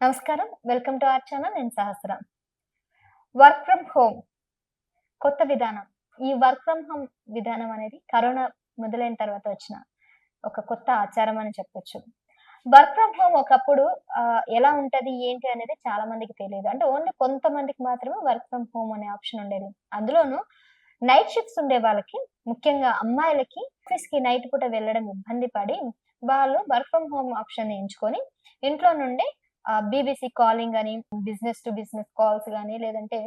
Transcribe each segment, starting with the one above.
నమస్కారం. Welcome to our channel నేను సహస్ర. Work from home కొత్త విధానం. ఈ వర్క్ ఫ్రమ్ హోమ్ విధానం అనేది కరోనా మొదలైన తర్వాత వచ్చిన ఒక కొత్త ఆచారం అని చెప్పొచ్చు. వర్క్ ఫ్రమ్ హోమ్ ఒకప్పుడు ఎలా ఉంటది ఏంటి అనేది చాలా మందికి తెలియదు. అంటే ఓన్లీ కొంతమందికి మాత్రమే వర్క్ ఫ్రమ్ హోమ్ అనే ఆప్షన్ ఉండేది. అందులోనూ నైట్ షిఫ్ట్స్ ఉండే వాళ్ళకి ముఖ్యంగా అమ్మాయిలకి ఆఫీస్కి నైట్ పూట వెళ్ళడం ఇబ్బంది పడి వాళ్ళు వర్క్ ఫ్రమ్ హోమ్ ఆప్షన్ ఎంచుకొని ఇంట్లో నుండి బీబీసీ కాలింగ్ అని బిజినెస్ టు బిజినెస్ కాల్స్ కానీ లేదంటే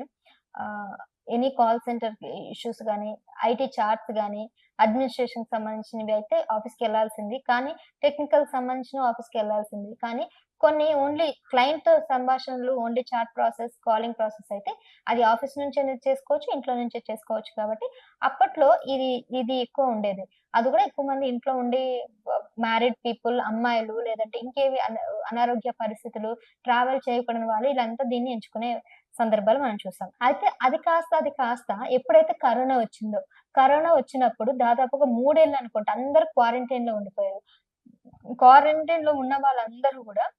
ఎనీ కాల్ సెంటర్ ఇష్యూస్ కానీ ఐటీ చార్ట్స్ కానీ అడ్మినిస్ట్రేషన్ సంబంధించినవి అయితే ఆఫీస్కి వెళ్ళాల్సింది. కానీ టెక్నికల్ సంబంధించిన ఆఫీస్కి వెళ్ళాల్సింది. కానీ కొన్ని ఓన్లీ క్లయింట్తో సంభాషణలు only chat process calling process అయితే అది ఆఫీస్ నుంచే చేసుకోవచ్చు ఇంట్లో నుంచే చేసుకోవచ్చు. కాబట్టి అప్పట్లో ఇది ఇది ఎక్కువ ఉండేది. అది కూడా ఎక్కువ మంది ఇంట్లో ఉండి మ్యారీడ్ పీపుల్ అమ్మాయిలు లేదంటే ఇంకేవి అన- అనారోగ్య పరిస్థితులు ట్రావెల్ చేయకూడని వాళ్ళు వీళ్ళంతా దీన్ని ఎంచుకునే సందర్భాలు మనం చూసాం అయితే అది కాస్త అది కాస్త ఎప్పుడైతే కరోనా వచ్చిందో కరోనా వచ్చినప్పుడు దాదాపుగా మూడేళ్ళు అనుకుంటా అందరు క్వారంటైన్లో ఉండిపోయారు. క్వారంటైన్లో ఉన్న వాళ్ళందరూ కూడా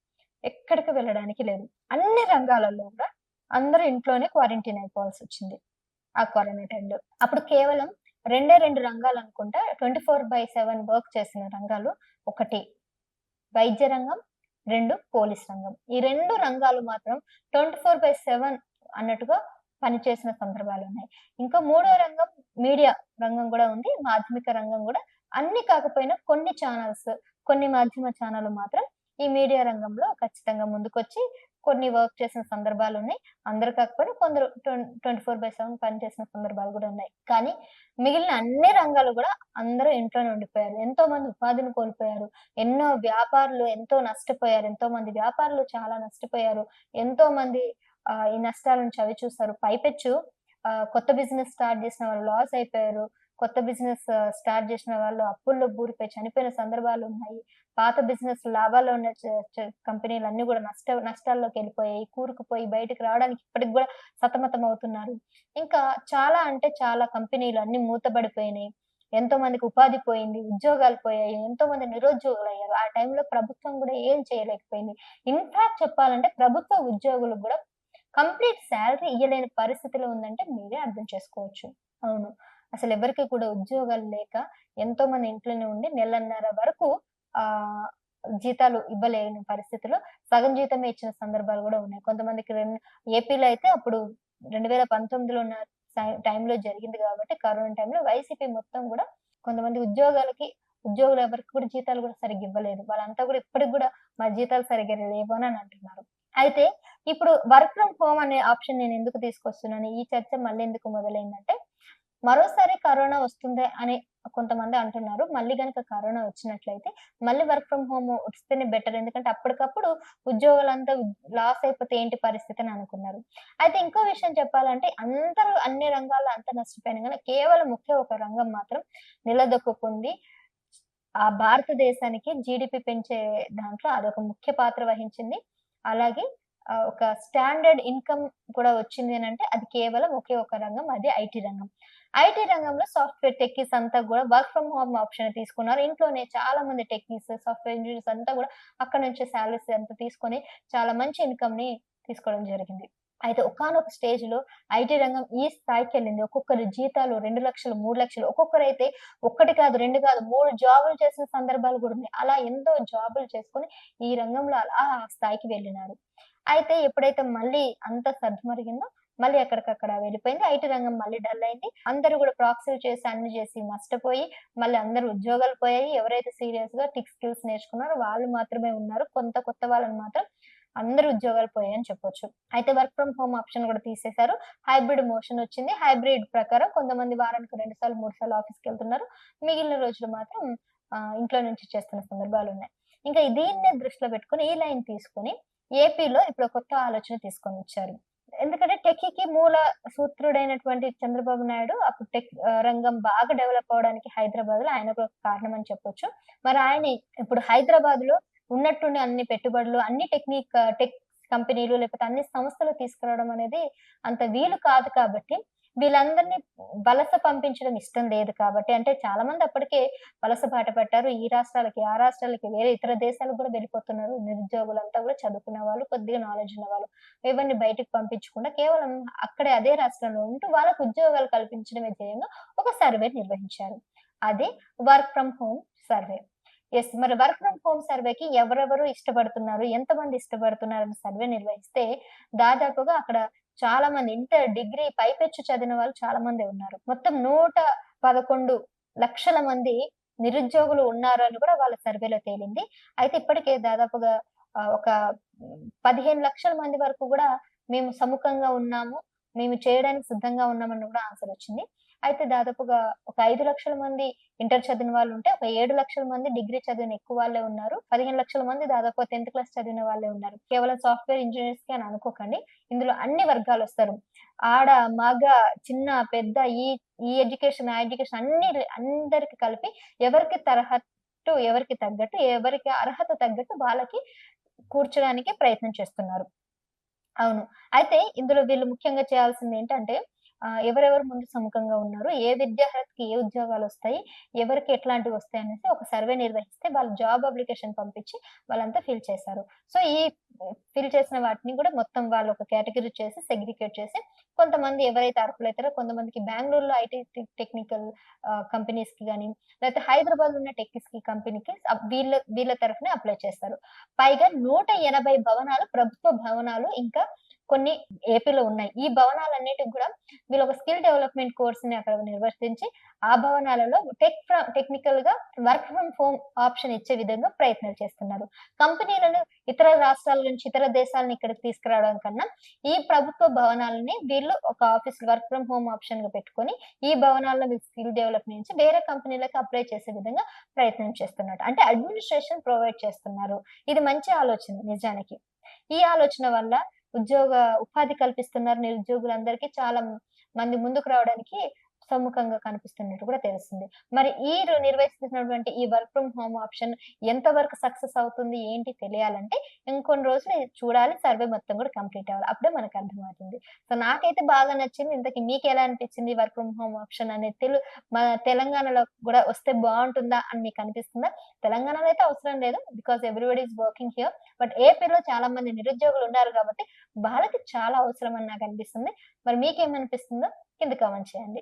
ఎక్కడికి వెళ్ళడానికి లేదు. అన్ని రంగాలలో కూడా అందరూ ఇంట్లోనే క్వారంటైన్ అయిపోవాల్సి వచ్చింది ఆ క్వారంటైన్లో. అప్పుడు కేవలం రెండే రెండు రంగాలు అనుకుంటా. Twenty four by seven work చేసిన రంగాలు ఒకటి. వైద్య రంగం రెండు పోలీస్ రంగం. ఈ రెండు రంగాలు మాత్రం ట్వంటీ ఫోర్ బై సెవెన్ అన్నట్టుగా పనిచేసిన సందర్భాలు ఉన్నాయి. ఇంకా మూడో రంగం మీడియా రంగం కూడా ఉంది. మాధ్యమిక రంగం కూడా. అన్ని కాకపోయినా కొన్ని ఛానల్స్ కొన్ని మాధ్యమ ఛానల్ మాత్రం ఈ మీడియా రంగంలో ఖచ్చితంగా ముందుకొచ్చి కొన్ని వర్క్ చేసిన సందర్భాలు ఉన్నాయి. అందరు కాకపోయినా కొందరు ట్వంటీ ఫోర్ బై సెవెన్ పనిచేసిన సందర్భాలు కూడా ఉన్నాయి. కానీ మిగిలిన అన్ని రంగాలు కూడా అందరూ ఇంట్లోనే ఉండిపోయారు. ఎంతో మంది ఉపాధిని కోల్పోయారు. ఎన్నో వ్యాపారులు ఎంతో నష్టపోయారు. ఎంతో మంది వ్యాపారులు చాలా నష్టపోయారు. ఎంతో మంది ఈ నష్టాలను చవి చూస్తారు పైపెచ్చు కొత్త బిజినెస్ స్టార్ట్ చేసిన వాళ్ళు లాస్ అయిపోయారు. కొత్త బిజినెస్ స్టార్ట్ చేసిన వాళ్ళు అప్పుల్లో బూరిపోయి చనిపోయిన సందర్భాలు ఉన్నాయి. పాత బిజినెస్ లాభాల్లో ఉన్న కంపెనీలు అన్ని కూడా నష్ట నష్టాల్లోకి వెళ్ళిపోయాయి. కూరుకుపోయి బయటకు రావడానికి ఇప్పటికి కూడా సతమతం అవుతున్నారు. ఇంకా చాలా అంటే చాలా కంపెనీలు అన్ని మూతబడిపోయినాయి ఎంతో మందికి ఉపాధి పోయింది ఉద్యోగాలు పోయాయి ఎంతో మంది నిరుద్యోగులు అయ్యారు. ఆ టైంలో ప్రభుత్వం కూడా ఏం చేయలేకపోయింది. ఇన్ఫాక్ట్ చెప్పాలంటే ప్రభుత్వ ఉద్యోగులకు కూడా కంప్లీట్ శాలరీ ఇవ్వలేని పరిస్థితిలో ఉందంటే మీరే అర్థం చేసుకోవచ్చు. అవును. అసలు ఎవరికి కూడా ఉద్యోగాలు లేక ఎంతో మంది ఇంట్లోనే ఉండి నెలన్నర వరకు ఆ జీతాలు ఇవ్వలేని పరిస్థితిలో సగం జీతమే ఇచ్చిన సందర్భాలు కూడా ఉన్నాయి. కొంతమందికి రెండు ఏపీలో అయితే అప్పుడు రెండు వేల పంతొమ్మిదిలో ఉన్న టైంలో జరిగింది కాబట్టి కరోనా టైంలో వైసీపీ మొత్తం కూడా కొంతమంది ఉద్యోగాలకి ఉద్యోగులు ఎవరికి కూడా జీతాలు కూడా సరిగ్గా ఇవ్వలేదు. వాళ్ళంతా కూడా ఇప్పటికి కూడా మా జీతాలు సరిగ్గా లేవు అని అంటున్నారు. అయితే ఇప్పుడు వర్క్ ఫ్రమ్ హోమ్ అనే ఆప్షన్ నేను ఎందుకు తీసుకొస్తున్నాను? ఈ చర్చ మళ్ళీ ఎందుకు మొదలైందంటే మరోసారి కరోనా వస్తుంది అని కొంతమంది అంటున్నారు. మళ్ళీ కనుక కరోనా వచ్చినట్లయితే మళ్ళీ వర్క్ ఫ్రమ్ హోమ్ వస్తేనే బెటర్. ఎందుకంటే అప్పటికప్పుడు ఉద్యోగులంతా లాస్ అయిపోతే ఏంటి పరిస్థితి అని అనుకున్నారు. అయితే ఇంకో విషయం చెప్పాలంటే అందరూ అన్ని రంగాల్లో అంత నష్టపోయినా కానీ కేవలం ఒకే ఒక రంగం మాత్రం నిలదొక్కుంది ఆ భారతదేశానికి జీడిపి పెంచే దాంట్లో అదొక ముఖ్య పాత్ర వహించింది. అలాగే ఒక స్టాండర్డ్ ఇన్కమ్ కూడా వచ్చింది అని అంటే అది కేవలం ఒకే ఒక రంగం అది ఐటీ రంగం. ఐటీ రంగంలో సాఫ్ట్వేర్ టెక్కీస్ అంతా కూడా వర్క్ ఫ్రమ్ హోమ్ ఆప్షన్ తీసుకున్నారు. ఇంట్లోనే చాలా మంది టెక్కీస్ సాఫ్ట్వేర్ ఇంజనీర్స్ అంతా కూడా అక్కడ నుంచి శాలరీస్ అంతా తీసుకొని చాలా మంచి ఇన్కమ్ని తీసుకోవడం జరిగింది. అయితే ఒకనొక స్టేజ్లో ఐటీ రంగం ఈ స్థాయికి వెళ్ళింది. ఒక్కొక్కరి జీతాలు రెండు లక్షలు మూడు లక్షలు. ఒక్కొక్కరు అయితే ఒక్కటి కాదు రెండు కాదు మూడు జాబులు చేసిన సందర్భాలు కూడా ఉన్నాయి. అలా ఎంతో జాబులు చేసుకొని ఈ రంగంలో అలా ఆ స్థాయికి వెళ్ళినారు. అయితే ఎప్పుడైతే మళ్ళీ అంత సర్దుమరిగిందో మళ్ళీ ఎక్కడికక్కడ వెళ్ళిపోయింది. ఐటీ రంగం మళ్ళీ డల్ అయింది. అందరూ కూడా ప్రాక్సీలు చేసి అన్ని చేసి నష్టపోయి మళ్ళీ అందరు ఉద్యోగాలు పోయాయి. ఎవరైతే సీరియస్గా టిక్ స్కిల్స్ నేర్చుకున్నారో వాళ్ళు మాత్రమే ఉన్నారు. కొంత కొత్త వాళ్ళని మాత్రం అందరు ఉద్యోగాలు పోయాయని చెప్పొచ్చు. అయితే వర్క్ ఫ్రమ్ హోమ్ ఆప్షన్ కూడా తీసేశారు. హైబ్రిడ్ మోషన్ వచ్చింది. హైబ్రిడ్ ప్రకారం కొంతమంది వారానికి రెండు సార్లు మూడు సార్లు ఆఫీస్కి వెళ్తున్నారు. మిగిలిన రోజులు మాత్రం ఇంట్లో నుంచి చేస్తున్న సందర్భాలు ఉన్నాయి. ఇంకా దీన్నే దృష్టిలో పెట్టుకొని ఈ లైన్ తీసుకొని ఏపీలో ఇప్పుడు కొత్త ఆలోచన తీసుకొని వచ్చారు. ఎందుకంటే టెక్కి మూల సూత్రుడైనటువంటి చంద్రబాబు నాయుడు అప్పుడు టెక్ రంగం బాగా డెవలప్ అవడానికి హైదరాబాద్లో ఆయన ఒక కారణం అని చెప్పొచ్చు. మరి ఆయన ఇప్పుడు హైదరాబాద్లో ఉన్నట్టుండి అన్ని పెట్టుబడులు అన్ని టెక్నిక్ టెక్ కంపెనీలు లేకపోతే అన్ని సంస్థలు తీసుకురావడం అనేది అంత వీలు కాదు కాబట్టి వీళ్ళందరినీ వలస పంపించడం ఇష్టం లేదు కాబట్టి అంటే చాలా మంది అప్పటికే వలస బాట పట్టారు. ఈ రాష్ట్రాలకి ఆ రాష్ట్రాలకి వేరే ఇతర దేశాలకు కూడా వెళ్ళిపోతున్నారు. నిరుద్యోగులంతా కూడా చదువుకున్న వాళ్ళు కొద్దిగా నాలెడ్జ్ ఉన్న వాళ్ళు ఎవరిని బయటకు పంపించకుండా కేవలం అక్కడే అదే రాష్ట్రంలో ఉంటూ వాళ్ళకు ఉద్యోగాలు కల్పించడమే ధ్యేయంగా ఒక సర్వే నిర్వహించారు. అది work from home survey yes మరి వర్క్ ఫ్రమ్ హోమ్ సర్వేకి ఎవరెవరు ఇష్టపడుతున్నారు? ఎంతమంది ఇష్టపడుతున్నారు? అని సర్వే నిర్వహిస్తే దాదాపుగా అక్కడ చాలా మంది ఇంటర్ డిగ్రీ పైపెచ్చు చదివిన వాళ్ళు చాలా మంది ఉన్నారు. మొత్తం నూట పదకొండు లక్షల మంది నిరుద్యోగులు ఉన్నారు అని కూడా వాళ్ళ సర్వేలో తేలింది. అయితే ఇప్పటికే దాదాపుగా ఒక పదిహేను లక్షల మంది వరకు కూడా మేము సముఖంగా ఉన్నాము మేము చేయడానికి సిద్ధంగా ఉన్నామని కూడా ఆన్సర్ వచ్చింది. అయితే దాదాపుగా ఒక ఐదు లక్షల మంది ఇంటర్ చదివిన వాళ్ళు ఉంటే ఒక ఏడు లక్షల మంది డిగ్రీ చదివిన ఎక్కువ వాళ్ళే ఉన్నారు. పదిహేను లక్షల మంది దాదాపు టెన్త్ క్లాస్ చదివిన వాళ్ళే ఉన్నారు. కేవలం సాఫ్ట్వేర్ ఇంజనీర్స్కి అని అనుకోకండి. ఇందులో అన్ని వర్గాలు వస్తారు. ఆడ మగ చిన్న పెద్ద ఈ ఈ ఎడ్యుకేషన్ ఆ ఎడ్యుకేషన్ అన్ని అందరికి కలిపి ఎవరికి తరహట్టు ఎవరికి తగ్గట్టు ఎవరికి అర్హత తగ్గట్టు వాళ్ళకి కూర్చోడానికి ప్రయత్నం చేస్తున్నారు. అవును. అయితే ఇందులో వీళ్ళు ముఖ్యంగా చేయాల్సింది ఏంటంటే ఎవరెవరు ముందు సముఖంగా ఉన్నారు ఏ విద్యార్థికి ఏ ఉద్యోగాలు వస్తాయి ఎవరికి ఎట్లాంటివి వస్తాయి అనేసి ఒక సర్వే నిర్వహిస్తే వాళ్ళు జాబ్ అప్లికేషన్ పంపించి వాళ్ళంతా ఫిల్ చేశారు. సో ఈ ఫిల్ చేసిన వాటిని కూడా మొత్తం వాళ్ళు ఒక కేటగిరీ చేసి సెగ్రిగేట్ చేసి కొంతమంది ఎవరైతే అర్హులైతారో కొంతమందికి బెంగళూరులో ఐటీ టెక్నికల్ కంపెనీస్కి కానీ లేకపోతే హైదరాబాద్ ఉన్న టెక్నిక్స్కి కంపెనీకి వీళ్ళ వీళ్ళ తరఫున అప్లై చేస్తారు. పైగా నూట ఎనభై భవనాలు ప్రభుత్వ భవనాలు ఇంకా కొన్ని ఏపీలో ఉన్నాయి. ఈ భవనాలన్నిటికి కూడా వీళ్ళు ఒక స్కిల్ డెవలప్మెంట్ కోర్స్ని అక్కడ నిర్వర్తించి ఆ భవనాలలో టెక్ టెక్నికల్గా వర్క్ ఫ్రమ్ హోమ్ ఆప్షన్ ఇచ్చే విధంగా ప్రయత్నాలు చేస్తున్నారు. కంపెనీలను ఇతర రాష్ట్రాల నుంచి ఇతర దేశాలను ఇక్కడికి తీసుకురావడం కన్నా ఈ ప్రభుత్వ భవనాలని వీళ్ళు ఒక ఆఫీస్ వర్క్ ఫ్రమ్ హోమ్ ఆప్షన్గా పెట్టుకొని ఈ భవనాల్లో స్కిల్ డెవలప్మెంట్ నుంచి వేరే కంపెనీలకు అప్లై చేసే విధంగా ప్రయత్నం చేస్తున్నారు. అంటే అడ్మినిస్ట్రేషన్ ప్రొవైడ్ చేస్తున్నారు. ఇది మంచి ఆలోచన నిజానికి. ఈ ఆలోచన వల్ల ఉద్యోగ ఉపాధి కల్పిస్తున్నారు నిరుద్యోగులందరికీ చాలా మంది ముందుకు రావడానికి సముఖంగా కనిపిస్తున్నట్టు కూడా తెలుస్తుంది. మరి ఈ నిర్వహిస్తున్నటువంటి ఈ వర్క్ ఫ్రమ్ హోమ్ ఆప్షన్ ఎంత వరకు సక్సెస్ అవుతుంది ఏంటి తెలియాలంటే ఇంకొన్ని రోజులు చూడాలి సర్వే మొత్తం కూడా కంప్లీట్ అవ్వాలి. అప్పుడే మనకు అర్థమవుతుంది. సో నాకైతే బాగా నచ్చింది ఇంతకీ మీకు ఎలా అనిపించింది వర్క్ ఫ్రమ్ హోమ్ ఆప్షన్ అనేది? తెలు మన తెలంగాణలో కూడా వస్తే బాగుంటుందా అని మీకు అనిపిస్తుందా? తెలంగాణలో అయితే అవసరం లేదు because everybody is working here but ఏపీలో చాలా మంది నిరుద్యోగులు ఉన్నారు కాబట్టి వాళ్ళకి చాలా అవసరం అని నాకు అనిపిస్తుంది మరి మీకేమనిపిస్తుందో కింద కామెంట్ చేయండి.